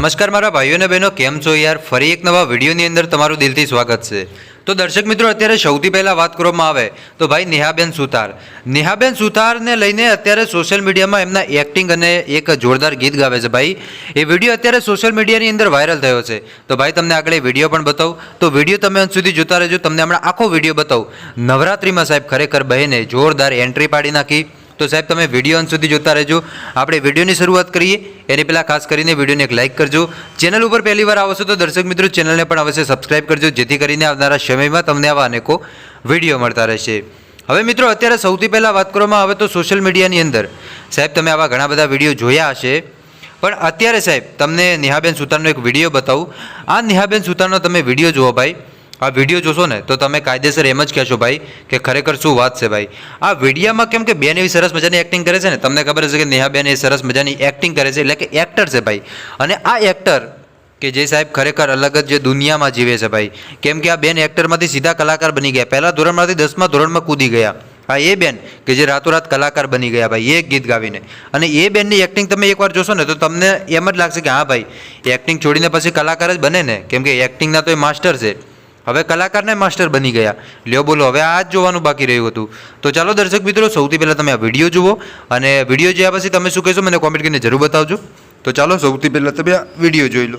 નમસ્કાર મારા ભાઈઓ અને બહેનો, કેમ છો યાર? ફરી એક નવા વિડીયોની અંદર તમારું દિલથી સ્વાગત છે. તો દર્શક મિત્રો, અત્યારે સૌથી પહેલાં વાત કરવામાં આવે તો ભાઈ નેહાબેન સુતાર નેહાબેન સુતારને લઈને અત્યારે સોશિયલ મીડિયામાં એમના એક્ટિંગ અને એક જોરદાર ગીત ગાવે છે ભાઈ. એ વીડિયો અત્યારે સોશિયલ મીડિયાની અંદર વાયરલ થયો છે. તો ભાઈ તમને આગળ વીડિયો પણ બતાવું. તો વીડિયો તમે અંત સુધી જોતા રહેજો. તમને હમણાં આખો વીડિયો બતાવું. નવરાત્રિમાં સાહેબ ખરેખર બહેને જોરદાર એન્ટ્રી પાડી નાખી. તો સાહેબ તમે વીડિયો અંત સુધી જોતા રહેજો. આપણે વિડીયોની શરૂઆત કરીએ. એની પહેલાં ખાસ કરીને વિડીયોને એક લાઇક કરજો. ચેનલ ઉપર પહેલી વાર આવશો તો દર્શક મિત્રો ચેનલને પણ અવશ્ય સબસ્ક્રાઇબ કરજો. જેથી કરીને આવનારા સમયમાં તમને આવા અનેકો વીડિયો મળતા રહેશે. હવે મિત્રો, અત્યારે સૌથી પહેલાં વાત કરવામાં આવે તો સોશિયલ મીડિયાની અંદર. સાહેબ, તમે આવા ઘણા બધા વીડિયો જોયા હશે. પણ અત્યારે સાહેબ, તમને નેહાબેન સુતારનો એક વીડિયો બતાવું. આ નેહાબેન સુતારનો તમે વીડિયો જુઓ ભાઈ. આ વીડિયો જોશો ને, તો તમે કાયદેસર એમ જ કહેશો ભાઈ કે ખરેખર શું વાત છે ભાઈ. આ વિડીયામાં કેમ કે બેન એવી સરસ મજાની એક્ટિંગ કરે છે ને, તમને ખબર હશે કે નેહાબેન એ સરસ મજાની એક્ટિંગ કરે છે, એટલે કે એક્ટર છે ભાઈ. અને આ એક્ટર કે જે સાહેબ ખરેખર અલગ જ જે દુનિયામાં જીવે છે ભાઈ, કેમ કે આ બેન એક્ટરમાંથી સીધા કલાકાર બની ગયા. પહેલા ધોરણમાંથી દસમા ધોરણમાં કૂદી ગયા. હા એ બેન કે જે રાતોરાત કલાકાર બની ગયા ભાઈ, એક ગીત ગાવીને. અને એ બેનની એક્ટિંગ તમે એકવાર જોશો ને, તો તમને એમ જ લાગશે કે હા ભાઈ એક્ટિંગ છોડીને પછી કલાકાર જ બને ને. કેમ કે એક્ટિંગના તો એ માસ્ટર છે. હવે કલાકારને માસ્ટર બની ગયા. લ્યો બોલો, હવે આ જ જોવાનું બાકી રહ્યું હતું. તો ચાલો દર્શક મિત્રો, સૌથી પહેલાં તમે આ વીડિયો જુઓ અને વીડિયો જોયા પછી તમે શું કહેશો મને કોમેન્ટ કરીને જરૂર બતાવજો. તો ચાલો સૌથી પહેલાં તમે આ વીડિયો જોઈ લો.